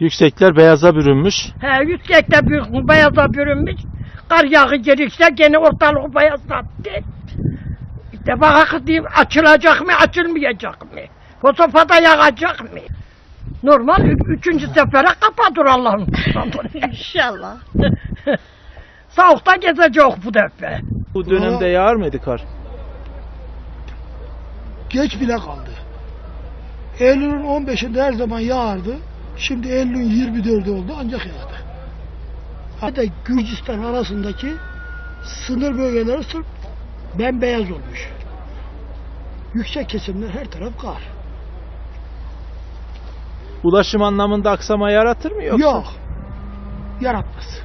Yüksekler beyaza bürünmüş. He yüksekte bir beyaza bürünmüş. Kar yağı gelirse gene ortalığı beyazlattı. İşte bak diyeyim açılacak mı açılmayacak mı? Fosfata yağacak mı? Normal ü- üçüncü sefere kapatır Allah'ın. İnşallah. Soğukta gezecek bu defa. Bu dönemde yağar mıydı kar? Geç bile kaldı. Eylül'ün 15'inde her zaman yağardı. Şimdi Eylül'ün 24'ü oldu ancak yağdı. Hatta Gürcistan arasındaki sınır bölgeleri sırf bembeyaz olmuş. Yüksek kesimler her taraf kar. Ulaşım anlamında aksama yaratır mı yoksa? Yok. Yaratmaz.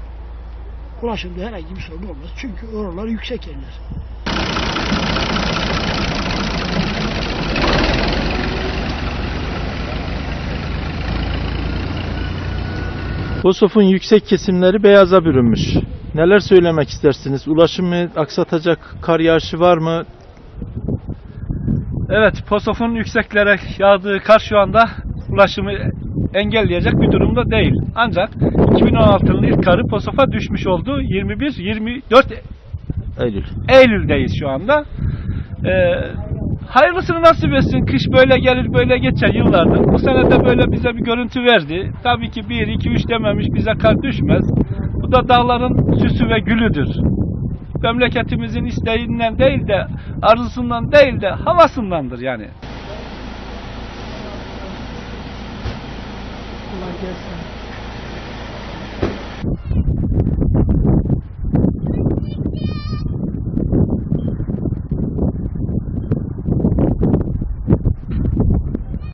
Ulaşımda herhangi bir sorun olmaz. Çünkü oralar yüksek yerler. Bosof'un yüksek kesimleri beyaza bürünmüş. Neler söylemek istersiniz? Ulaşımı aksatacak kar yağışı var mı? Evet, Posof'un yükseklere yağdığı kar şu anda ulaşımı engelleyecek bir durumda değil. Ancak 2016'nın ilk karı Posof'a düşmüş oldu. 21-24 Eylül. Eylül'deyiz şu anda. Ee, hayırlısını nasip etsin. Kış böyle gelir böyle geçer yıllardır. Bu sene de böyle bize bir görüntü verdi. Tabii ki 1, 2, 3 dememiş bize kar düşmez. Bu da dağların süsü ve gülüdür. Memleketimizin isteğinden değil de arzusundan değil de havasındandır yani. Allah gelsin.